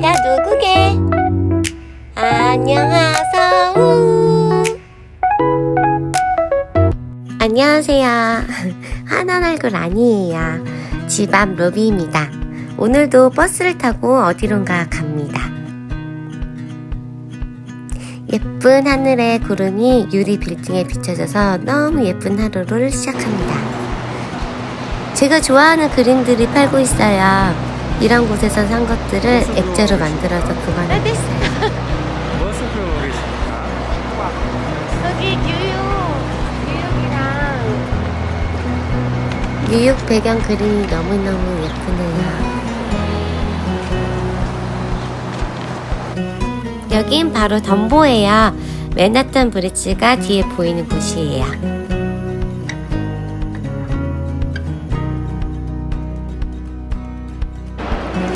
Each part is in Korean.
내가 누구게? 안녕하세요. 안녕하세요. 하나 얼굴 아니에요. 집 앞 로비입니다. 오늘도 버스를 타고 어디론가 갑니다. 예쁜 하늘의 구름이 유리 빌딩에 비춰져서 너무 예쁜 하루를 시작합니다. 제가 좋아하는 그림들이 팔고 있어요. 이런 곳에서 산 것들을 액자로 만들어서 보관하고 있어요. 무엇을 계십니까? 여기 뉴욕, 뉴욕이랑 뉴욕 배경 그림이 너무너무 예쁘네요. 여긴 바로 덤보예요. 맨하탄 브릿지가 뒤에 보이는 곳이에요.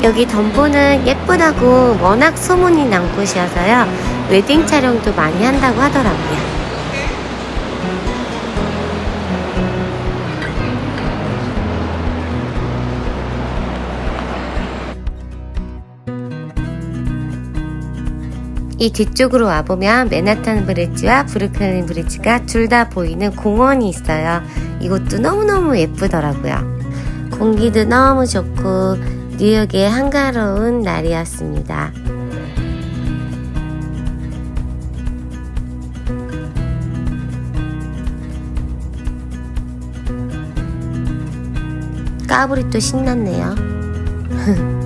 여기 덤보는 예쁘다고 워낙 소문이 난 곳이어서요. 웨딩 촬영도 많이 한다고 하더라고요. 이 뒤쪽으로 와보면 맨하탄 브릿지와 브루클린 브릿지가 둘 다 보이는 공원이 있어요. 이곳도 너무너무 예쁘더라고요. 공기도 너무 좋고 뉴욕의 한가로운 날이었습니다. 까불이 또 신났네요.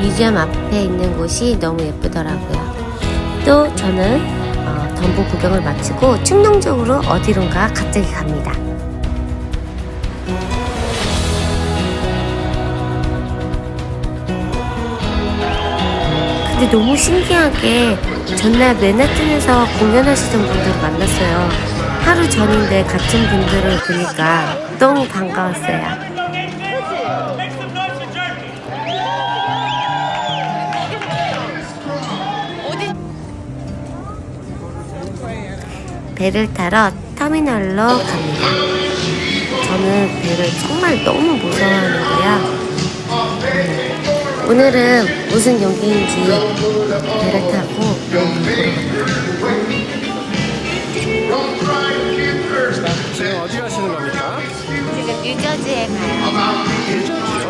뮤지엄 앞에 있는 곳이 너무 예쁘더라고요. 또 저는 어, 덤보 구경을 마치고 충동적으로 어디론가 갑자기 갑니다. 근데 너무 신기하게 전날 맨하튼에서 공연하시던 분들을 만났어요. 하루 전인데 같은 분들을 보니까 너무 반가웠어요. 배를 타러 터미널로 갑니다. 저는 배를 정말 너무 무서워하는데요. 음, 오늘은 무슨 용기인지 배를 타고 지금 어디 가시는 겁니까? 지금 뉴저지에 가요. 유저지요?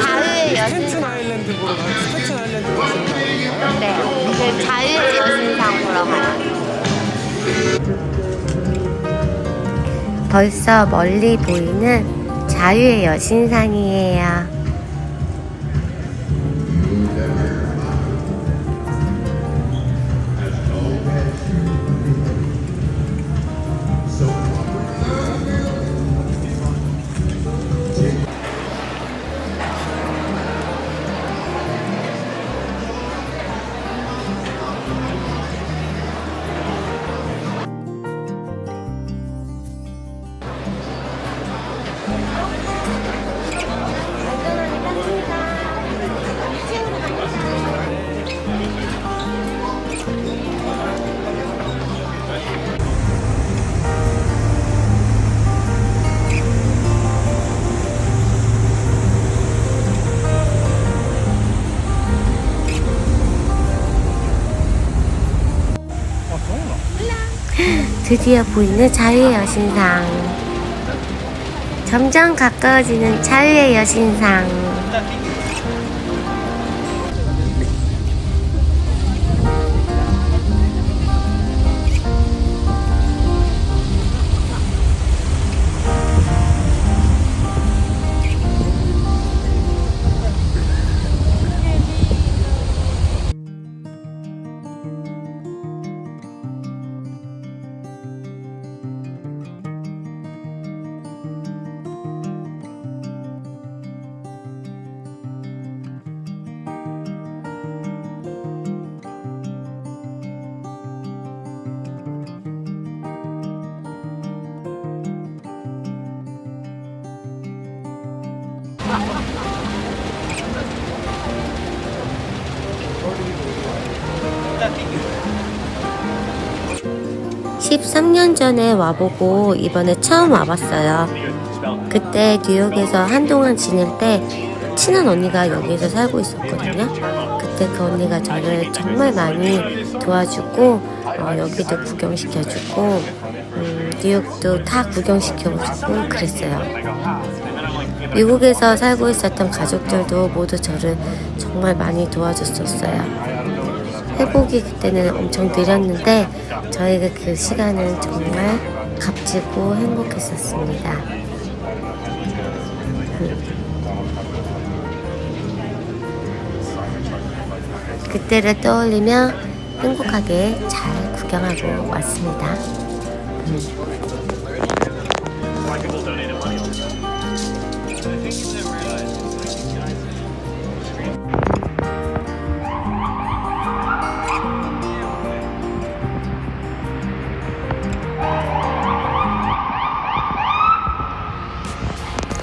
자유의 스탠튼 여신상. 아일랜드 보러 가 스탠튼 아일랜드 가시는 거 아닌가요? 네. 그 자유의 여신상 보러 가요. 벌써 멀리 보이는 자유의 여신상이 드디어 보이는 자유의 여신상. 점점 가까워지는 자유의 여신상. 13년 전에 와보고 이번에 처음 와봤어요. 그때 뉴욕에서 한동안 지낼 때 친한 언니가 여기에서 살고 있었거든요. 그때 그 언니가 저를 정말 많이 도와주고 어, 여기도 구경시켜주고 음, 뉴욕도 다 구경시켜주고 그랬어요. 미국에서 살고 있었던 가족들도 모두 저를 정말 많이 도와줬었어요. 회복이 그때는 엄청 느렸는데 저에게 그 시간은 정말 값지고 행복했었습니다. 그때를 떠올리며 행복하게 잘 구경하고 왔습니다.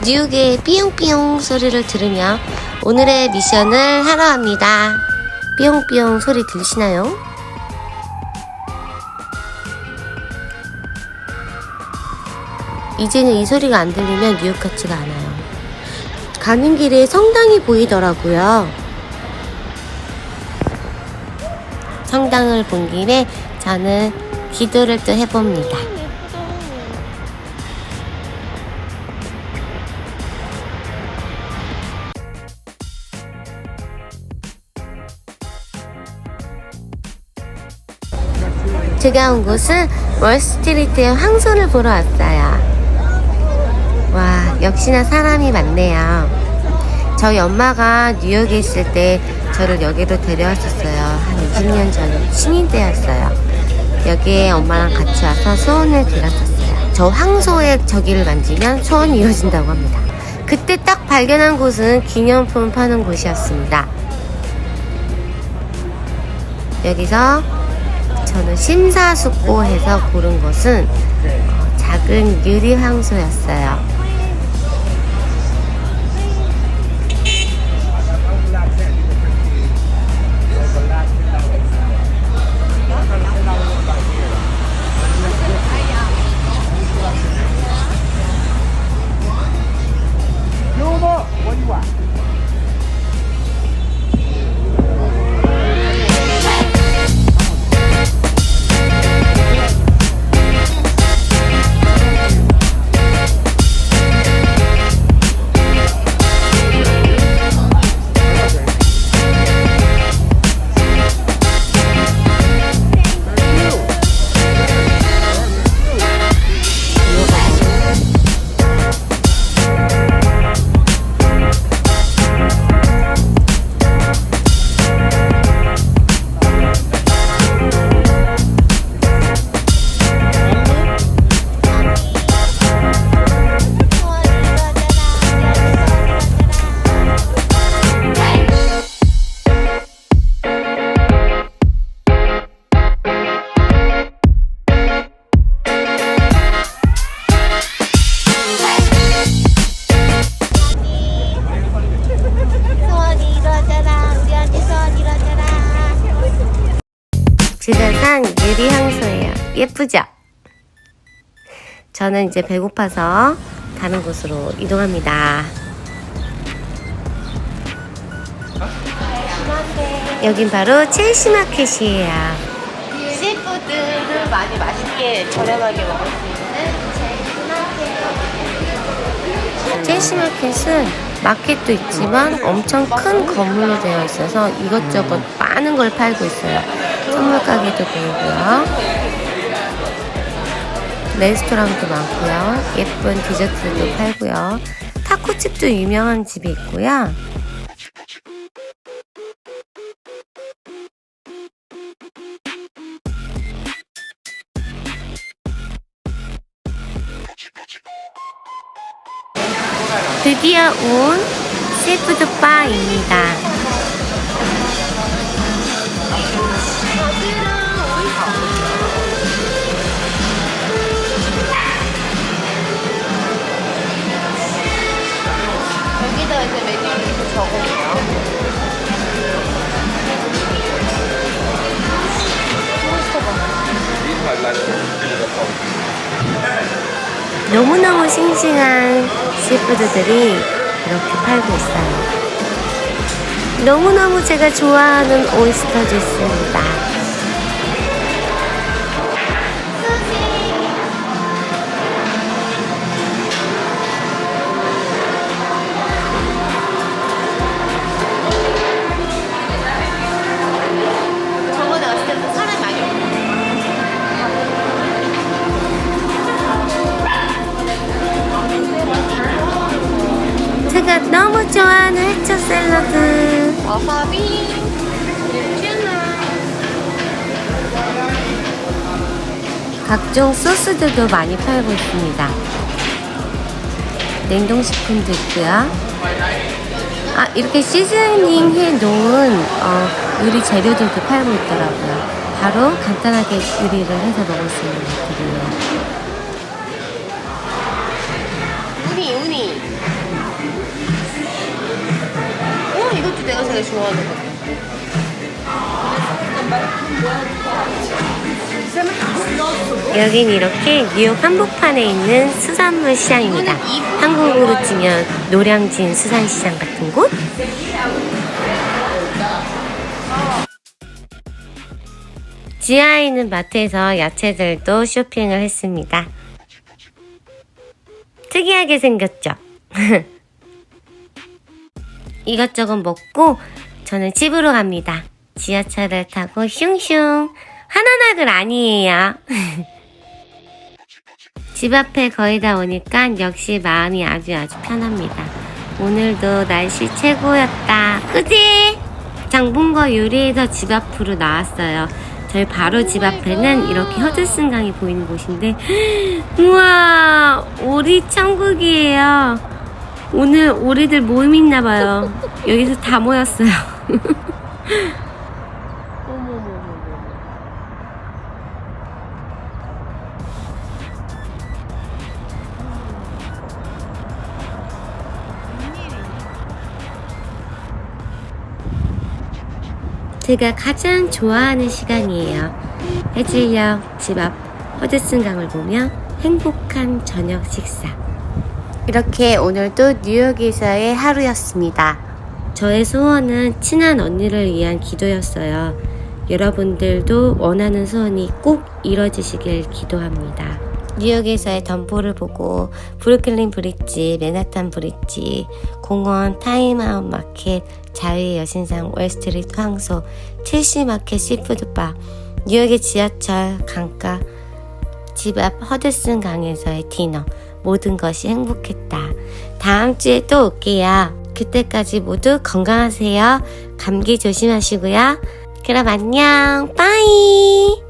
뉴욕의 삐용삐용 소리를 들으며 오늘의 미션을 하러 합니다. 삐용삐용 소리 들리시나요? 이제는 이 소리가 안 들리면 뉴욕 같지가 않아요. 가는 길에 성당이 보이더라고요. 성당을 본 김에 저는 기도를 또 해봅니다. 제가 온 곳은 월스트리트의 황소를 보러 왔어요. 와, 역시나 사람이 많네요. 저희 엄마가 뉴욕에 있을 때 저를 여기로 데려왔었어요. 한 20년 전 신인 때였어요. 여기에 엄마랑 같이 와서 소원을 빌었었어요. 저 황소의 저기를 만지면 소원이 이루어진다고 합니다. 그때 딱 발견한 곳은 기념품 파는 곳이었습니다. 여기서 저는 심사숙고해서 고른 것은 어, 작은 유리 황소였어요. 제가 산 유리 향수예요. 예쁘죠? 저는 이제 배고파서 다른 곳으로 이동합니다. 여긴 바로 첼시 마켓이에요. 시푸드를 많이 맛있게 저렴하게 먹을 수 있는 첼시 마켓은 마켓도 있지만 엄청 큰 건물로 되어 있어서 이것저것 많은 걸 팔고 있어요. 선물 가게도 보이고요. 레스토랑도 많고요. 예쁜 디저트도 팔고요. 타코집도 유명한 집이 있고요. 드디어 온 시푸드 바입니다. 여기다 적으세요. 너무너무 싱싱한 시푸드들이 이렇게 팔고 있어요. 너무너무 제가 좋아하는 오이스터 주스입니다. 각종 소스들도 많이 팔고 있습니다. 냉동식품도 있고요. 아, 이렇게 시즈닝 해 놓은 어, 요리 재료들도 팔고 있더라고요. 바로 간단하게 요리를 해서 먹을 수 있는 것들이에요. 우니, 우니. 어, 이것도 내가 제일 좋아하는 거. 여긴 이렇게 뉴욕 한복판에 있는 수산물 시장입니다. 한국으로 치면 노량진 수산시장 같은 곳? 지하에 있는 마트에서 야채들도 쇼핑을 했습니다. 특이하게 생겼죠? 이것저것 먹고 저는 집으로 갑니다. 지하철을 타고 슝슝. 하나낙을 아니에요. 집 앞에 거의 다 오니까 역시 마음이 아주 아주 편합니다. 오늘도 날씨 최고였다. 그지? 장본거 요리에서 집 앞으로 나왔어요. 저희 바로 집 앞에는 이렇게 허드슨 강이 보이는 곳인데, 우와, 오리 천국이에요. 오늘 오리들 모임 있나봐요. 여기서 다 모였어요. 제가 가장 좋아하는 시간이에요. 해질녘 집 앞 허드슨 강을 보며 행복한 저녁 식사. 이렇게 오늘도 뉴욕에서의 하루였습니다. 저의 소원은 친한 언니를 위한 기도였어요. 여러분들도 원하는 소원이 꼭 이뤄지시길 기도합니다. 뉴욕에서의 덤보를 보고 브루클린 브릿지, 맨하탄 브릿지, 공원, 타임아웃 마켓, 자유의 여신상, 웨스트리트 황소, 첼시 마켓 시푸드바, 뉴욕의 지하철, 강가, 집 앞 허드슨 강에서의 디너, 모든 것이 행복했다. 다음 주에 또 올게요. 그때까지 모두 건강하세요. 감기 조심하시고요. 그럼 안녕. 빠이.